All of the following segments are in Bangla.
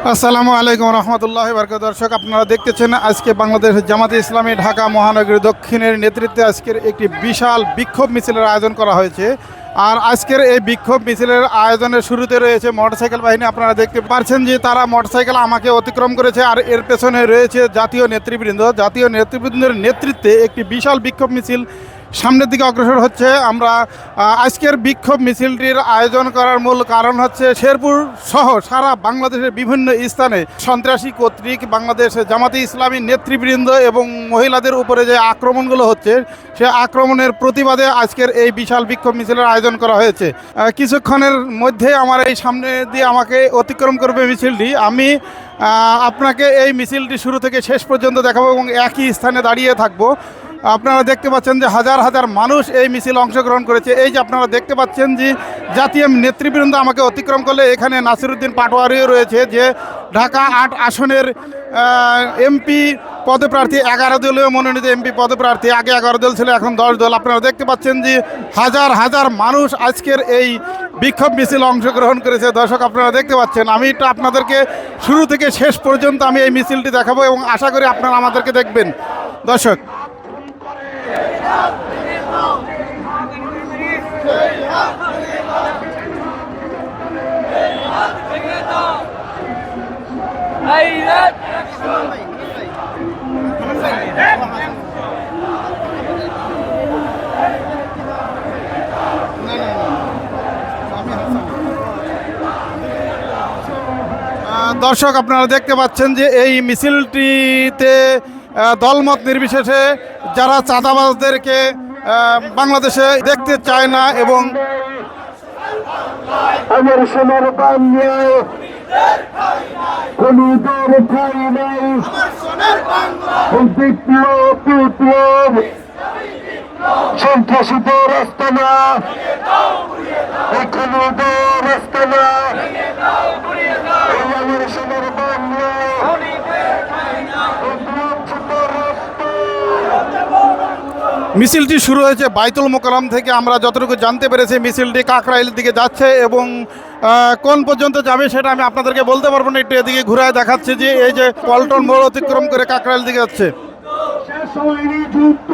আসসালামু আলাইকুম রহমতুল্লাহ বরক দর্শক, আপনারা দেখতেছেন আজকে বাংলাদেশ জামাতে ইসলামী ঢাকা মহানগরী দক্ষিণের নেতৃত্বে আজকের একটি বিশাল বিক্ষোভ মিছিলের আয়োজন করা হয়েছে। আর আজকের এই বিক্ষোভ মিছিলের আয়োজনের শুরুতে রয়েছে মোটরসাইকেল বাহিনী। আপনারা দেখতে পারছেন যে তারা মোটরসাইকেল আমাকে অতিক্রম করেছে আর এর পেছনে রয়েছে জাতীয় নেতৃবৃন্দ। জাতীয় নেতৃবৃন্দের নেতৃত্বে একটি বিশাল বিক্ষোভ মিছিল সামনের দিকে অগ্রসর হচ্ছে। আমরা আজকের বিক্ষোভ মিছিলটির আয়োজন করার মূল কারণ হচ্ছে শেরপুর সহ সারা বাংলাদেশের বিভিন্ন স্থানে সন্ত্রাসী কর্তৃক বাংলাদেশ জামাতে ইসলামী নেতৃবৃন্দ এবং মহিলাদের উপরে যে আক্রমণগুলো হচ্ছে, সে আক্রমণের প্রতিবাদে আজকের এই বিশাল বিক্ষোভ মিছিলের আয়োজন করা হয়েছে। কিছুক্ষণের মধ্যে আমার এই সামনে দিয়ে আমাকে অতিক্রম করবে মিছিলটি। আমি আপনাকে এই মিছিলটি শুরু থেকে শেষ পর্যন্ত দেখাবো এবং একই স্থানে দাঁড়িয়ে থাকব। আপনারা দেখতে পাচ্ছেন যে হাজার হাজার মানুষ এই মিছিল অংশগ্রহণ করেছে। এই যে আপনারা দেখতে পাচ্ছেন যে জাতীয় নেতৃবৃন্দ আমাকে অতিক্রম করলে এখানে নাসিরুদ্দিন পাটোয়ারিও রয়েছে যে ঢাকা আট আসনের এমপি পদপ্রার্থী, এগারো দলীয় মনোনীত এমপি পদপ্রার্থী, আগে এগারো দল ছিল, এখন দশ দল। আপনারা দেখতে পাচ্ছেন যে হাজার হাজার মানুষ আজকের এই বিক্ষোভ মিছিল অংশগ্রহণ করেছে। দর্শক, আপনারা দেখতে পাচ্ছেন, আমি একটু আপনাদেরকে শুরু থেকে শেষ পর্যন্ত আমি এই মিছিলটি দেখাবো এবং আশা করি আপনারা আমাদেরকে দেখবেন। দর্শক দর্শক আপনারা দেখতে পাচ্ছেন যে এই মিছিলটিতে দলমত নির্বিশেষে যারা চাঁদাবাজদেরকে বাংলাদেশে দেখতে চায় না এবং আমার সোনার বাংলায় কোনো দল ঠাই মিছিলটি শুরু হয়েছে বাইতুল মোকালাম থেকে। আমরা যতটুকু জানতে পেরেছি, মিছিলটি কাকরাইলের দিকে যাচ্ছে এবং কোন পর্যন্ত যাবে সেটা আমি আপনাদেরকে বলতে পারব না। একটু এদিকে ঘুরায় দেখাচ্ছে যে এই যে পল্টন মোড় অতিক্রম করে কাকরাইল দিকে যাচ্ছে শেষ হয়নি যুদ্ধ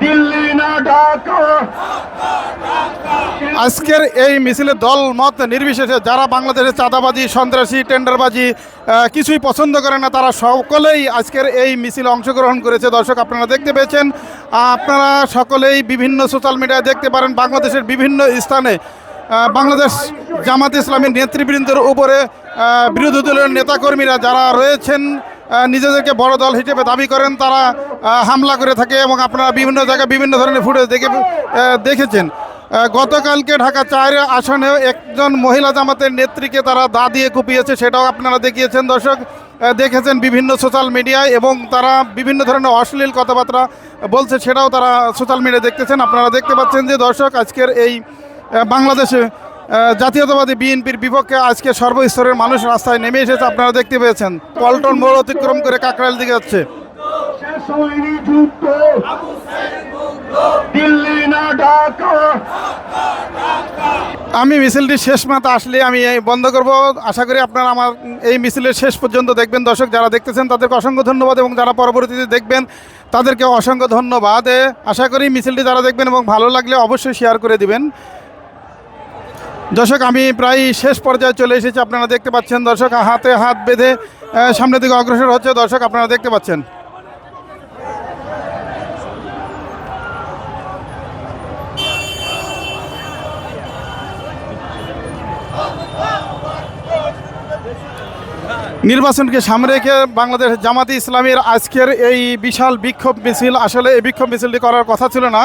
দিল্লি না ঢাকা আজকের এই মিছিলে দল মত নির্বিশেষে যারা বাংলাদেশের চাঁদাবাজি, সন্ত্রাসী, টেন্ডারবাজি কিছুই পছন্দ করে না, তারা সকলেই আজকের এই মিছিলে অংশগ্রহণ করেছে। দর্শক, আপনারা দেখতে পেয়েছেন, আপনারা সকলেই বিভিন্ন সোশ্যাল মিডিয়ায় দেখতে পারেন বাংলাদেশের বিভিন্ন স্থানে। বাংলাদেশ জামাত ইসলামী নেতৃবৃন্দের উপরে বিরোধী দলের নেতাকর্মীরা যারা রয়েছেন নিজেদেরকে বড় দল হিসেবে দাবি করেন, তারা হামলা করে থাকে এবং আপনারা বিভিন্ন জায়গায় বিভিন্ন ধরনের ফুটেজ দেখে দেখেছেন। গতকালকে ঢাকা চার আসনে একজন মহিলা জামাতের নেত্রীকে তারা দা দিয়ে কুপিয়েছে, সেটাও আপনারা দেখিয়েছেন। দর্শক দেখেছেন বিভিন্ন সোশ্যাল মিডিয়ায় এবং তারা বিভিন্ন ধরনের অশ্লীল কথাবার্তা বলছে, সেটাও তারা সোশ্যাল মিডিয়ায় দেখতেছেন। আপনারা দেখতে পাচ্ছেন যে দর্শক, আজকের এই বাংলাদেশে জাতীয়তাবাদী বিএনপির বিপক্ষে আজকে সর্বস্তরের মানুষ রাস্তায় নেমে এসেছে, আপনারা দেখতে পেয়েছেন। পল্টন মোড় অতিক্রম করে কাকরাইল দিকে যাচ্ছে। দিল্লি না ঢাকা। আমি মিছিলটি শেষ মাথা আসলে আমি বন্ধ করব। আশা করি আপনারা আমার এই মিছিলের শেষ পর্যন্ত দেখবেন। দর্শক যারা দেখতেছেন, তাদেরকে অসংখ্য ধন্যবাদ এবং যারা পরবর্তীতে দেখবেন, তাদেরকে অসংখ্য ধন্যবাদ। আশা করি মিছিলটি যারা দেখবেন এবং ভালো লাগলে অবশ্যই শেয়ার করে দিবেন। দর্শক, আমি প্রায় শেষ পর্যায়ে চলে এসেছি। আপনারা দেখতে পাচ্ছেন দর্শক, হাতে হাত বেঁধে সামনের দিকে অগ্রসর হচ্ছে। দর্শক, আপনারা দেখতে পাচ্ছেন। নির্বাচনকে সামনে রেখে বাংলাদেশ জামাতি ইসলামীর আজকের এই বিশাল বিক্ষোভ মিছিল, আসলে এই বিক্ষোভ মিছিলটি করার কথা ছিল না।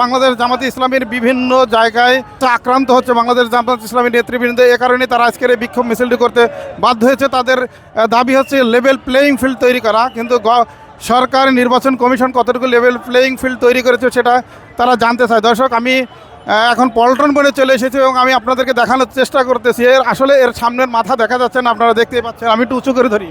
বাংলাদেশ জামাতি ইসলামীর বিভিন্ন জায়গায় আক্রান্ত হচ্ছে বাংলাদেশ জামাত ইসলামীর নেতৃবৃন্দ। এ কারণে তারা আজকের এই বিক্ষোভ মিছিলটি করতে বাধ্য হয়েছে। তাদের দাবি হচ্ছে লেভেল প্লেয়িং ফিল্ড তৈরি করা। কিন্তু সরকার, নির্বাচন কমিশন কতটুকু লেভেল প্লেয়িং ফিল্ড তৈরি করেছে সেটা তারা জানতে চায়। দর্শক, আমি এখন পল্টন বনে চলে এসেছে এবং আমি আপনাদেরকে দেখানোর চেষ্টা করতেছি। এর আসলে এর সামনের মাথা দেখা যাচ্ছে না, আপনারা দেখতেই পাচ্ছেন। আমি একটু উঁচু করে ধরি।